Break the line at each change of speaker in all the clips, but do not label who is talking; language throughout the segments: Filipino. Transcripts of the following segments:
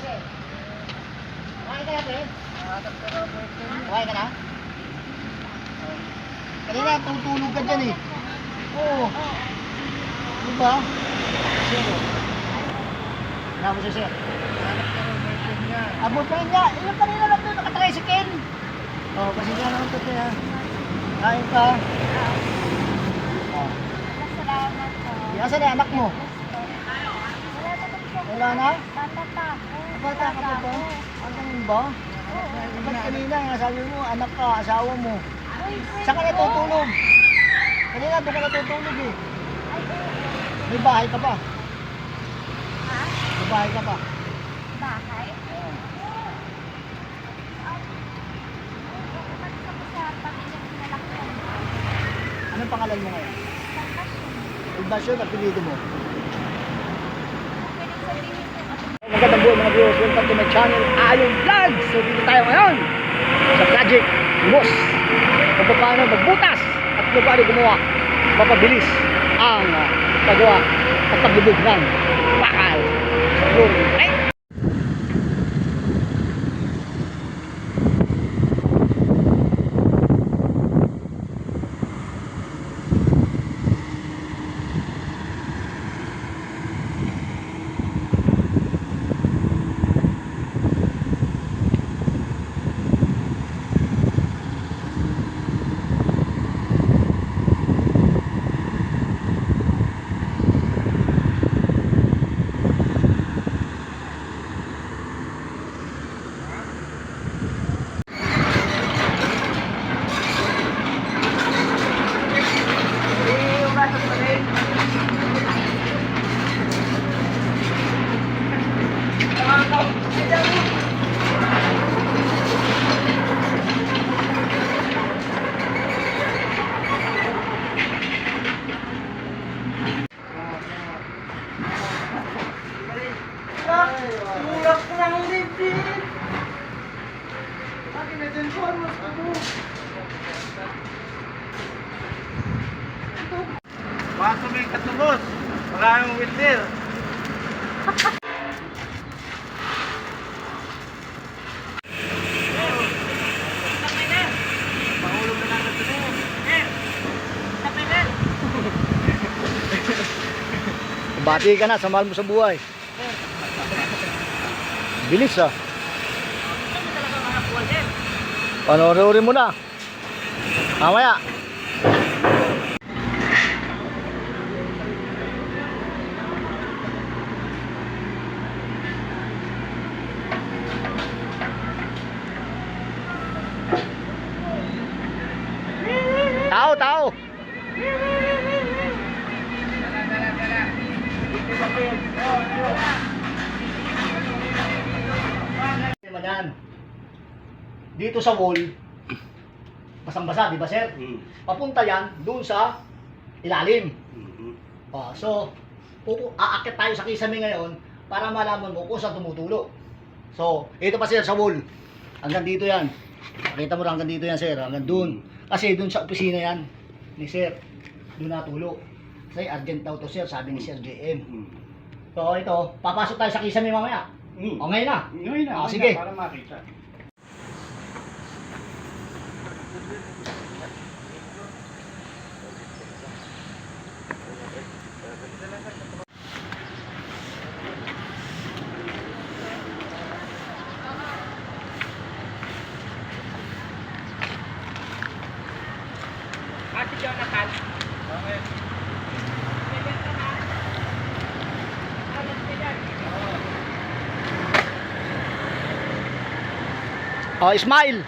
sir. Kumain ka na, sir? Kumain ka na? Kanina, tutulog ka dyan eh. Oo. Di ba? Sir, oh. Hanap mo siya, sir. Pa rin niya. Ilang kanina lang doon, nakatricycle. Oh, kasi nga naman ito, sir. ha. Kain ka. Oh.
Salamat po.
Yasa na anak mo?
Wala
na?
Bata pa.
Bata ka pa ba? Ang ganun ba? Ba't kanina nga sabi mo, anak ka, asawa mo. Saan ka natutulog? Kanina doon ka natutulog eh. May bahay ka pa.
Ha?
May bahay ka pa.
Bahay?
Anong pangalan mo ngayon?
Salvation.
Ignasyo, apelido mo. Magandang buhay mga viewers, welcome to my channel, Ayong Vlog! So dito tayo ngayon sa Project Limos. Kung paano magbutas at kung paano gumawa, mapabilis ang uh, paggawa at paglubog ng bakal sa flooring. Right?
Din po, mas ako. Baso may katubos. Na lang ito.
Bati ka na, samahan mo sa buhay. Bilis ah. Panoorin mo na. Mamaya. Tao, tao. Tema yan. Dito sa wall, basang-basa, di ba sir? Papunta yan doon sa ilalim. Oh, so, pupu- aakit tayo sa kisame ngayon para malaman mo kung saan tumutulo. So, ito pa sir sa wall. Hanggang dito yan. Nakita mo rin hanggang dito yan sir, hanggang doon. Kasi doon sa opisina yan ni sir, doon natulo. Kasi urgent daw to sir, sabi ni Sir JM. So ito, papasok tayo sa kisame mamaya. O ngayon na.
Ngayon na,
Ah,
ngayon
sige.
na, para makita.
Oh, smile.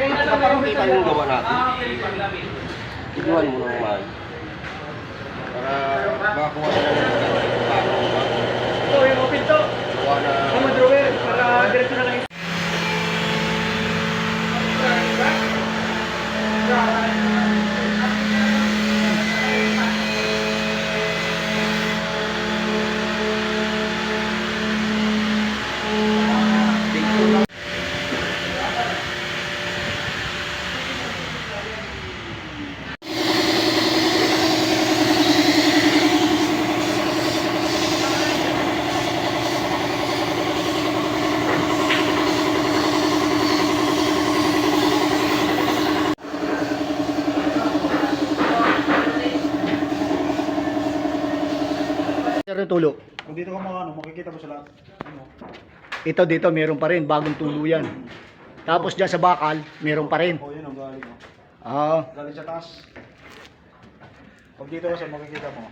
Parang kita yung gawa natin. Tignan mo mahal. Para makakuha na ng paano ba?
Ito, yung open to.
Gawa na...
Ang drawer, para diretso na lang yung...
Sir tulo.
Ka mga ano, makikita mo sa lahat. Ano?
Ito dito meron pa rin, bagong tulo yan. Tapos dyan sa bakal, meron pa rin.
Oh, yun ang galing mo.
Ah,
Galing sa taas. Pag dito kasi makikita mo.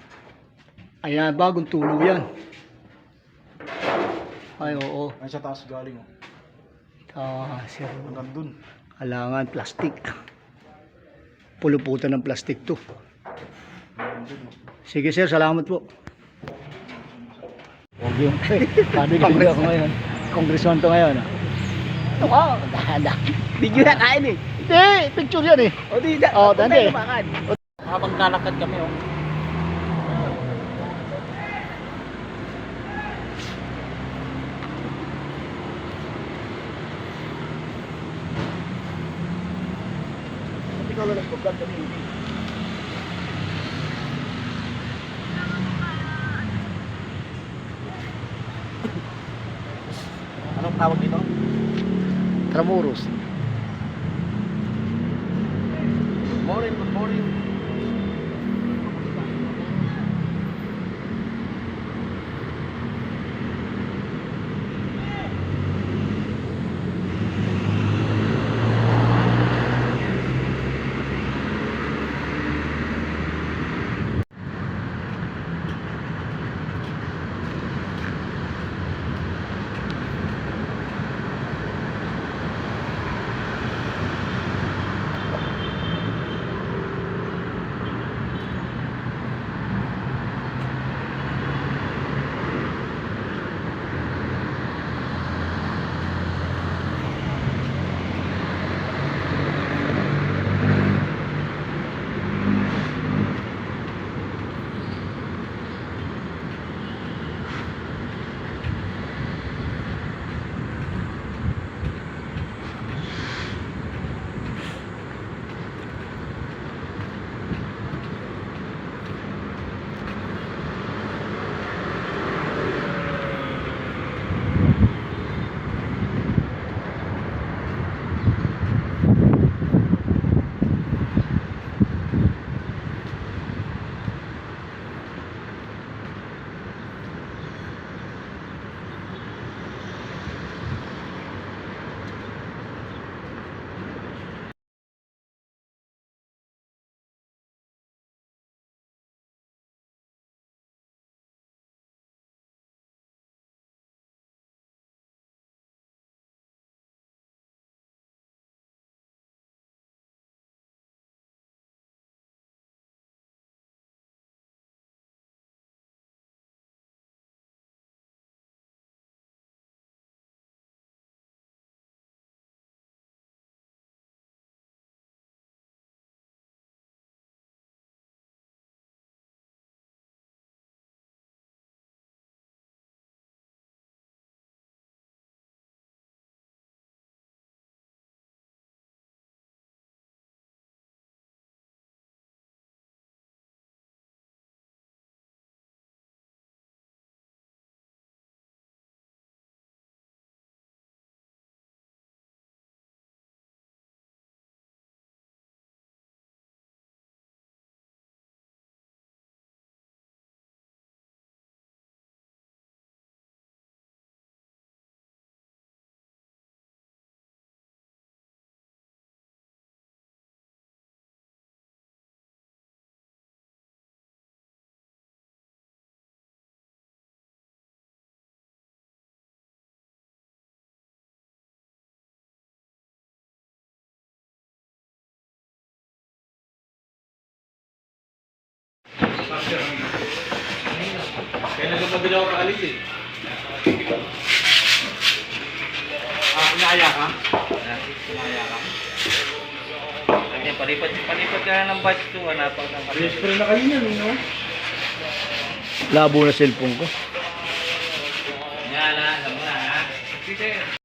ayan, bagong tulo yan. Ay, oo.
Ay sa taas galing mo.
Ah, sir.
Hanggang dun.
Alangan, plastic. Puluputan ng plastic to.
Oh.
Sige sir, salamat po. Huwag yung, paano video ako ngayon? Congressman to ngayon. ah. Ano ka? Dahada. Video na kain eh. Hindi, picture yan eh.
O di, da,
Oh, dante.
Habang nalakad kami, oh.
Ikaw lang nag-vlog kami.
క్రమం వస్తుంది Kaya nagpapabila ako kaalis eh. Ah, inaya ka? Inaya ka?
Kanya, palipat, palipat ka na ng batch 2, hanapan ng
Best friend na kayo niyan, eh, no?
Labo na cellphone ko.
Yan na, alam mo na ha. Sige.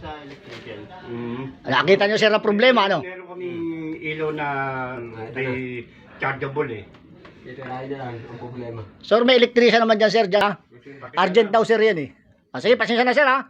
Sa electrical.
Nakita nyo sir ang problema, ano?
Meron kami ilaw na may chargeable eh.
Ito na ang problema.
Sir, may electrician naman dyan sir, dyan. ah. Argent daw sir yan eh. Ah, sige, pasensya na sir ha.